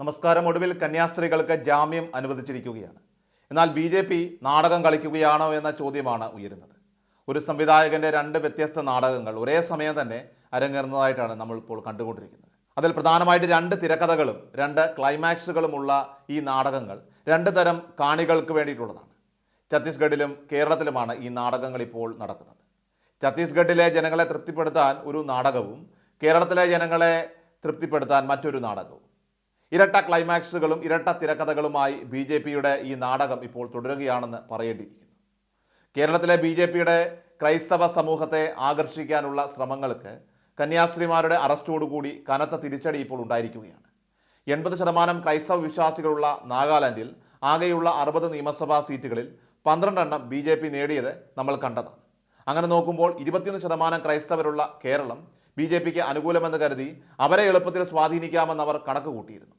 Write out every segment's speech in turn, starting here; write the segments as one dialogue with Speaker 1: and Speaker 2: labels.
Speaker 1: നമസ്കാരം. ഒടുവിൽ കന്യാസ്ത്രീകൾക്ക് ജാമ്യം അനുവദിച്ചിരിക്കുകയാണ്. എന്നാൽ ബി ജെ പി നാടകം കളിക്കുകയാണോ എന്ന ചോദ്യമാണ് ഉയരുന്നത്. ഒരു സംവിധായകന്റെ രണ്ട് വ്യത്യസ്ത നാടകങ്ങൾ ഒരേ സമയം തന്നെ അരങ്ങേറുന്നതായിട്ടാണ് നമ്മൾ ഇപ്പോൾ കണ്ടുകൊണ്ടിരിക്കുന്നത്. അതിൽ പ്രധാനമായിട്ട് രണ്ട് തിരക്കഥകളും രണ്ട് ക്ലൈമാക്സുകളുമുള്ള ഈ നാടകങ്ങൾ രണ്ട് തരം കാണികൾക്ക് വേണ്ടിയിട്ടുള്ളതാണ്. ഛത്തീസ്ഗഡിലും കേരളത്തിലുമാണ് ഈ നാടകങ്ങൾ ഇപ്പോൾ നടക്കുന്നത്. ഛത്തീസ്ഗഡിലെ ജനങ്ങളെ തൃപ്തിപ്പെടുത്താൻ ഒരു നാടകവും കേരളത്തിലെ ജനങ്ങളെ തൃപ്തിപ്പെടുത്താൻ മറ്റൊരു നാടകവും. ഇരട്ട ക്ലൈമാക്സുകളും ഇരട്ട തിരക്കഥകളുമായി ബി ജെ പിയുടെ ഈ നാടകം ഇപ്പോൾ തുടരുകയാണെന്ന് പറയേണ്ടിയിരിക്കുന്നു. കേരളത്തിലെ ബി ജെ പിയുടെ ക്രൈസ്തവ സമൂഹത്തെ ആകർഷിക്കാനുള്ള ശ്രമങ്ങൾക്ക് കന്യാസ്ത്രീമാരുടെ അറസ്റ്റോടുകൂടി കനത്ത തിരിച്ചടി ഇപ്പോൾ ഉണ്ടായിരിക്കുകയാണ്. എൺപത് ശതമാനം ക്രൈസ്തവ വിശ്വാസികളുള്ള നാഗാലാൻഡിൽ ആകെയുള്ള അറുപത് നിയമസഭാ സീറ്റുകളിൽ പന്ത്രണ്ടെണ്ണം ബി ജെ പി നേടിയത് നമ്മൾ കണ്ടതാണ്. അങ്ങനെ നോക്കുമ്പോൾ ഇരുപത്തിയൊന്ന് ശതമാനം ക്രൈസ്തവരുള്ള കേരളം ബി ജെ പിക്ക് അനുകൂലമെന്ന് കരുതി അവരെ എളുപ്പത്തിൽ സ്വാധീനിക്കാമെന്ന് അവർ കണക്ക് കൂട്ടിയിരുന്നു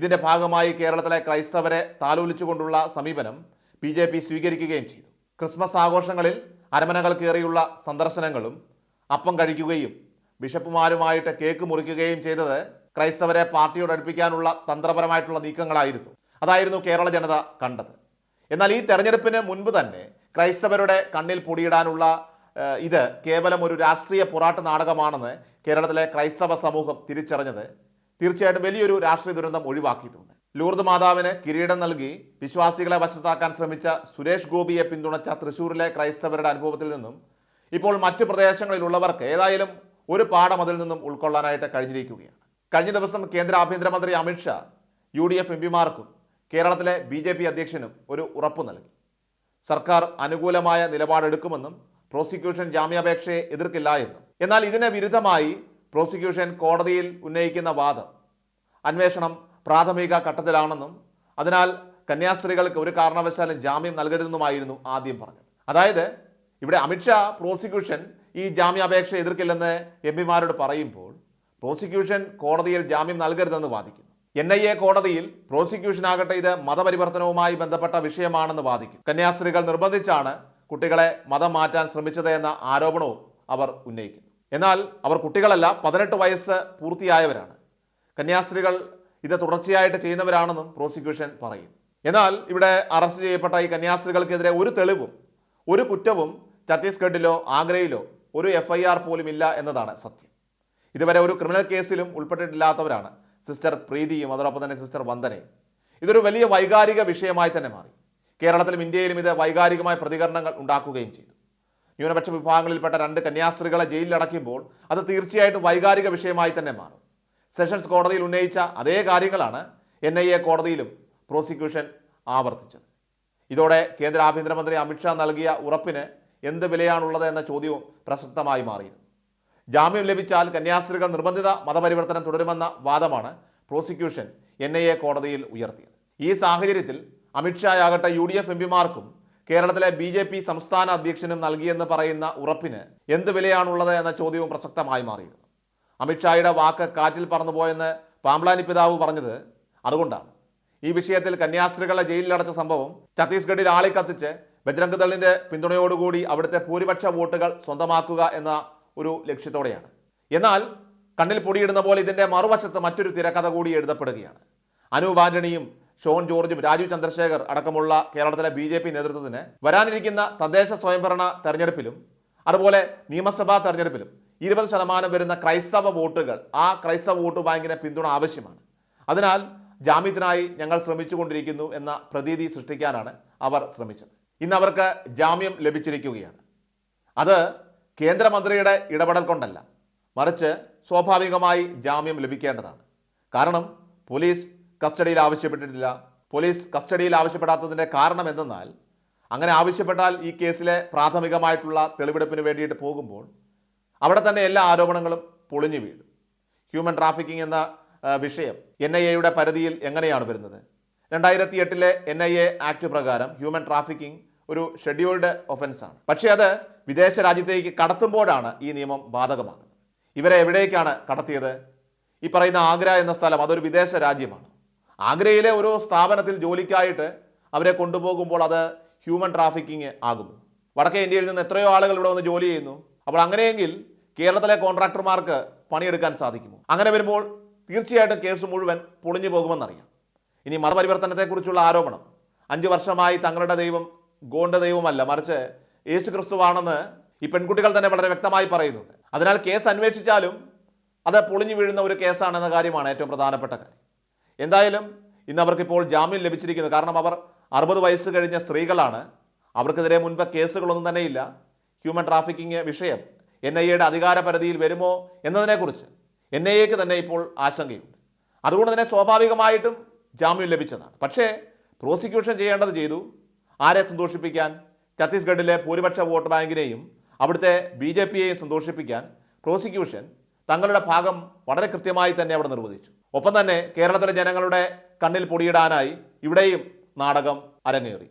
Speaker 1: ഇതിന്റെ ഭാഗമായി കേരളത്തിലെ ക്രൈസ്തവരെ താലോലിച്ചുകൊണ്ടുള്ള സമീപനം ബി ജെ പി സ്വീകരിക്കുകയും ചെയ്തു. ക്രിസ്മസ് ആഘോഷങ്ങളിൽ അരമനകൾ കയറിയുള്ള സന്ദർശനങ്ങളും അപ്പം കഴിക്കുകയും ബിഷപ്പുമാരുമായിട്ട് കേക്ക് മുറിക്കുകയും ചെയ്തത് ക്രൈസ്തവരെ പാർട്ടിയോട് അടുപ്പിക്കാനുള്ള തന്ത്രപരമായിട്ടുള്ള നീക്കങ്ങളായിരുന്നു. അതായിരുന്നു കേരള ജനത കണ്ടത്. എന്നാൽ ഈ തെരഞ്ഞെടുപ്പിന് മുൻപ് തന്നെ ക്രൈസ്തവരുടെ കണ്ണിൽ പൊടിയിടാനുള്ള ഇത് കേവലം ഒരു രാഷ്ട്രീയ പോരാട്ട നാടകമാണെന്ന് കേരളത്തിലെ ക്രൈസ്തവ സമൂഹം തിരിച്ചറിഞ്ഞത് തീർച്ചയായിട്ടും വലിയൊരു രാഷ്ട്രീയ ദുരന്തം ഒഴിവാക്കിയിട്ടുണ്ട്. ലൂർദ് മാതാവിന് കിരീടം നൽകി വിശ്വാസികളെ വശത്താക്കാൻ ശ്രമിച്ച സുരേഷ് ഗോപിയെ പിന്തുണച്ച തൃശൂരിലെ ക്രൈസ്തവരുടെ അനുഭവത്തിൽ നിന്നും ഇപ്പോൾ മറ്റു പ്രദേശങ്ങളിലുള്ളവർക്ക് ഏതായാലും ഒരു പാഠം അതിൽ നിന്നും ഉൾക്കൊള്ളാനായിട്ട് കഴിഞ്ഞിരിക്കുകയാണ്. കഴിഞ്ഞ ദിവസം കേന്ദ്ര ആഭ്യന്തരമന്ത്രി Amit Shah U D F M പിമാർക്കും കേരളത്തിലെ ബി ജെ പി അധ്യക്ഷനും ഒരു ഉറപ്പ് നൽകി. സർക്കാർ അനുകൂലമായ നിലപാടെടുക്കുമെന്നും പ്രോസിക്യൂഷൻ ജാമ്യാപേക്ഷയെ എതിർക്കില്ല എന്നും. എന്നാൽ ഇതിന് വിരുദ്ധമായി പ്രോസിക്യൂഷൻ കോടതിയിൽ ഉന്നയിക്കുന്ന വാദം അന്വേഷണം പ്രാഥമിക ഘട്ടത്തിലാണെന്നും അതിനാൽ കന്യാസ്ത്രീകൾക്ക് ഒരു കാരണവശാലും ജാമ്യം നൽകരുതെന്നുമായിരുന്നു ആദ്യം പറഞ്ഞത്. അതായത് ഇവിടെ അമിത്ഷാ പ്രോസിക്യൂഷൻ ഈ ജാമ്യാപേക്ഷ എതിർക്കില്ലെന്ന് എം പിമാരോട് പറയുമ്പോൾ പ്രോസിക്യൂഷൻ കോടതിയിൽ ജാമ്യം നൽകരുതെന്ന് വാദിക്കുന്നു. എൻ ഐ എ കോടതിയിൽ പ്രോസിക്യൂഷൻ ആകട്ടെ ഇത് മതപരിവർത്തനവുമായി ബന്ധപ്പെട്ട വിഷയമാണെന്ന് വാദിക്കും. കന്യാസ്ത്രീകൾ നിർബന്ധിച്ചാണ് കുട്ടികളെ മതം മാറ്റാൻ ശ്രമിച്ചത് എന്ന ആരോപണവും അവർ ഉന്നയിക്കുന്നു. എന്നാൽ അവർ കുട്ടികളല്ല പതിനെട്ട് വയസ്സ് പൂർത്തിയായവരാണ്. കന്യാസ്ത്രീകൾ ഇത് തുടർച്ചയായിട്ട് ചെയ്യുന്നവരാണെന്നും പ്രോസിക്യൂഷൻ പറയും എന്നാൽ ഇവിടെ അറസ്റ്റ് ചെയ്യപ്പെട്ട ഈ കന്യാസ്ത്രീകൾക്കെതിരെ ഒരു തെളിവും ഒരു കുറ്റവും ഛത്തീസ്ഗഡിലോ ആഗ്രയിലോ ഒരു എഫ് ഐ ആർ പോലും ഇല്ല എന്നതാണ് സത്യം. ഇതുവരെ ഒരു ക്രിമിനൽ കേസിലും ഉൾപ്പെട്ടിട്ടില്ലാത്തവരാണ് സിസ്റ്റർ പ്രീതിയും അതോടൊപ്പം തന്നെ സിസ്റ്റർ വന്ദനയും. ഇതൊരു വലിയ വൈകാരിക വിഷയമായി തന്നെ മാറി. കേരളത്തിലും ഇന്ത്യയിലും ഇത് വൈകാരികമായ പ്രതികരണങ്ങൾ ഉണ്ടാക്കുകയും ചെയ്തു. ന്യൂനപക്ഷ വിഭാഗങ്ങളിൽപ്പെട്ട രണ്ട് കന്യാസ്ത്രീകളെ ജയിലിലടയ്ക്കുമ്പോൾ അത് തീർച്ചയായിട്ടും വൈകാരിക വിഷയമായി തന്നെ മാറും. സെഷൻസ് കോടതിയിൽ ഉന്നയിച്ച അതേ കാര്യങ്ങളാണ് എൻ ഐ എ കോടതിയിലും പ്രോസിക്യൂഷൻ ആവർത്തിച്ചത്. ഇതോടെ കേന്ദ്ര ആഭ്യന്തരമന്ത്രി അമിത്ഷാ നൽകിയ ഉറപ്പിന് എന്ത് വിലയാണുള്ളത് എന്ന ചോദ്യവും പ്രസക്തമായി മാറിയിരുന്നു. ജാമ്യം ലഭിച്ചാൽ കന്യാസ്ത്രീകൾ നിർബന്ധിത മതപരിവർത്തനം തുടരുമെന്ന വാദമാണ് പ്രോസിക്യൂഷൻ എൻ ഐ എ കോടതിയിൽ ഉയർത്തിയത്. ഈ സാഹചര്യത്തിൽ അമിത്ഷായാകട്ടെ യു ഡി എഫ് എം പിമാർക്കും കേരളത്തിലെ ബി ജെ പി സംസ്ഥാന അധ്യക്ഷനും നൽകിയെന്ന് പറയുന്ന ഉറപ്പിന് എന്ത് വിലയാണുള്ളത് എന്ന ചോദ്യവും പ്രസക്തമായി മാറിയിരുന്നു. അമിത്ഷായുടെ വാക്ക് കാറ്റിൽ പറന്നുപോയെന്ന് പാംബ്ലാനി പിതാവ് പറഞ്ഞത് അതുകൊണ്ടാണ്. ഈ വിഷയത്തിൽ കന്യാസ്ത്രീകളെ ജയിലിലടച്ച സംഭവം ഛത്തീസ്ഗഡിൽ ആളിക്കത്തിച്ച് ബജ്രംഗ് ദളിന്റെ പിന്തുണയോടുകൂടി അവിടുത്തെ ഭൂരിപക്ഷ വോട്ടുകൾ സ്വന്തമാക്കുക എന്ന ഒരു ലക്ഷ്യത്തോടെയാണ്. എന്നാൽ കണ്ണിൽ പൊടിയിടുന്ന പോലെ ഇതിന്റെ മറുവശത്ത് മറ്റൊരു തിരക്കഥ കൂടി എഴുതപ്പെടുകയാണ്. അനൂപ് ആന്റണിയും ഷോൺ ജോർജും രാജീവ് ചന്ദ്രശേഖർ അടക്കമുള്ള കേരളത്തിലെ ബി ജെ പി നേതൃത്വത്തിന് വരാനിരിക്കുന്ന തദ്ദേശ സ്വയംഭരണ തെരഞ്ഞെടുപ്പിലും അതുപോലെ നിയമസഭാ തെരഞ്ഞെടുപ്പിലും ഇരുപത് ശതമാനം വരുന്ന ക്രൈസ്തവ വോട്ടുകൾ ആ ക്രൈസ്തവ വോട്ട് ബാങ്കിന് പിന്തുണ ആവശ്യമാണ്. അതിനാൽ ജാമ്യത്തിനായി ഞങ്ങൾ ശ്രമിച്ചുകൊണ്ടിരിക്കുന്നു എന്ന പ്രതീതി സൃഷ്ടിക്കാനാണ് അവർ ശ്രമിച്ചത്. ഇന്ന് അവർക്ക് ജാമ്യം ലഭിച്ചിരിക്കുകയാണ്. അത് കേന്ദ്രമന്ത്രിയുടെ ഇടപെടൽ കൊണ്ടല്ല മറിച്ച് സ്വാഭാവികമായി ജാമ്യം ലഭിക്കേണ്ടതാണ്. കാരണം പോലീസ് കസ്റ്റഡിയിൽ ആവശ്യപ്പെട്ടിട്ടില്ല. പോലീസ് കസ്റ്റഡിയിൽ ആവശ്യപ്പെടാത്തതിന്റെ കാരണം എന്തെന്നാൽ അങ്ങനെ ആവശ്യപ്പെട്ടാൽ ഈ കേസിലെ പ്രാഥമികമായിട്ടുള്ള തെളിവെടുപ്പിന് വേണ്ടിയിട്ട് പോകുമ്പോൾ അവിടെ തന്നെ എല്ലാ ആരോപണങ്ങളും പൊളിഞ്ഞു വീഴും. ഹ്യൂമൻ ട്രാഫിക്കിംഗ് എന്ന വിഷയം എൻ ഐ എയുടെ പരിധിയിൽ എങ്ങനെയാണ് വരുന്നത്? രണ്ടായിരത്തി എട്ടിലെ എൻ ഐ എ ആക്ട് പ്രകാരം ഹ്യൂമൻ ട്രാഫിക്കിംഗ് ഒരു ഷെഡ്യൂൾഡ് ഒഫൻസാണ് പക്ഷേ അത് വിദേശ രാജ്യത്തേക്ക് കടത്തുമ്പോഴാണ് ഈ നിയമം ബാധകമാകുന്നത്. ഇവരെ എവിടേക്കാണ് കടത്തിയത്? ഈ പറയുന്ന ആഗ്ര എന്ന സ്ഥലം അതൊരു വിദേശ രാജ്യമാണ്. ആഗ്രയിലെ ഒരു സ്ഥാപനത്തിൽ ജോലിക്കായിട്ട് അവരെ കൊണ്ടുപോകുമ്പോൾ അത് ഹ്യൂമൻ ട്രാഫിക്കിംഗ് ആകുന്നു. വടക്കേ ഇന്ത്യയിൽ നിന്ന് എത്രയോ ആളുകൾ ഇവിടെ വന്ന് ജോലി ചെയ്യുന്നു. അപ്പോൾ അങ്ങനെയെങ്കിൽ കേരളത്തിലെ കോൺട്രാക്ടർമാർക്ക് പണിയെടുക്കാൻ സാധിക്കുമോ? അങ്ങനെ വരുമ്പോൾ തീർച്ചയായിട്ടും കേസ് മുഴുവൻ പൊളിഞ്ഞു പോകുമെന്നറിയാം. ഇനി മതപരിവർത്തനത്തെക്കുറിച്ചുള്ള ആരോപണം. അഞ്ച് വർഷമായി തങ്ങളുടെ ദൈവം ഗോണ്ട ദൈവമല്ല മറിച്ച് യേശു ക്രിസ്തുവാണെന്ന് ഈ പെൺകുട്ടികൾ തന്നെ വളരെ വ്യക്തമായി പറയുന്നുണ്ട്. അതിനാൽ കേസ് അന്വേഷിച്ചാലും അത് പൊളിഞ്ഞു വീഴുന്ന ഒരു കേസാണെന്ന കാര്യമാണ് ഏറ്റവും പ്രധാനപ്പെട്ട കാര്യം. എന്തായാലും ഇന്ന് അവർക്കിപ്പോൾ ജാമ്യം ലഭിച്ചിരിക്കുന്നു. കാരണം അവർ അറുപത് വയസ്സ് കഴിഞ്ഞ സ്ത്രീകളാണ്. അവർക്കെതിരെ മുൻപ് കേസുകളൊന്നും തന്നെ ഇല്ല ഹ്യൂമൻ ട്രാഫിക്കിംഗ് വിഷയം എൻ ഐ എയുടെ അധികാര പരിധിയിൽ വരുമോ എന്നതിനെക്കുറിച്ച് എൻ ഐ എക്ക് തന്നെ ഇപ്പോൾ ആശങ്കയുണ്ട്. അതുകൊണ്ട് തന്നെ സ്വാഭാവികമായിട്ടും ജാമ്യം ലഭിച്ചതാണ്. പക്ഷേ പ്രോസിക്യൂഷൻ ചെയ്യേണ്ടത് ചെയ്തു. ആരെ സന്തോഷിപ്പിക്കാൻ? ഛത്തീസ്ഗഡിലെ ഭൂരിപക്ഷ വോട്ട് ബാങ്കിനെയും അവിടുത്തെ ബി ജെ പിയെയും സന്തോഷിപ്പിക്കാൻ പ്രോസിക്യൂഷൻ തങ്ങളുടെ ഭാഗം വളരെ കൃത്യമായി തന്നെ അവിടെ നിർവഹിച്ചു. ഒപ്പം തന്നെ കേരളത്തിലെ ജനങ്ങളുടെ കണ്ണിൽ പൊടിയിടാനായി ഇവിടെയും നാടകം അരങ്ങേറി.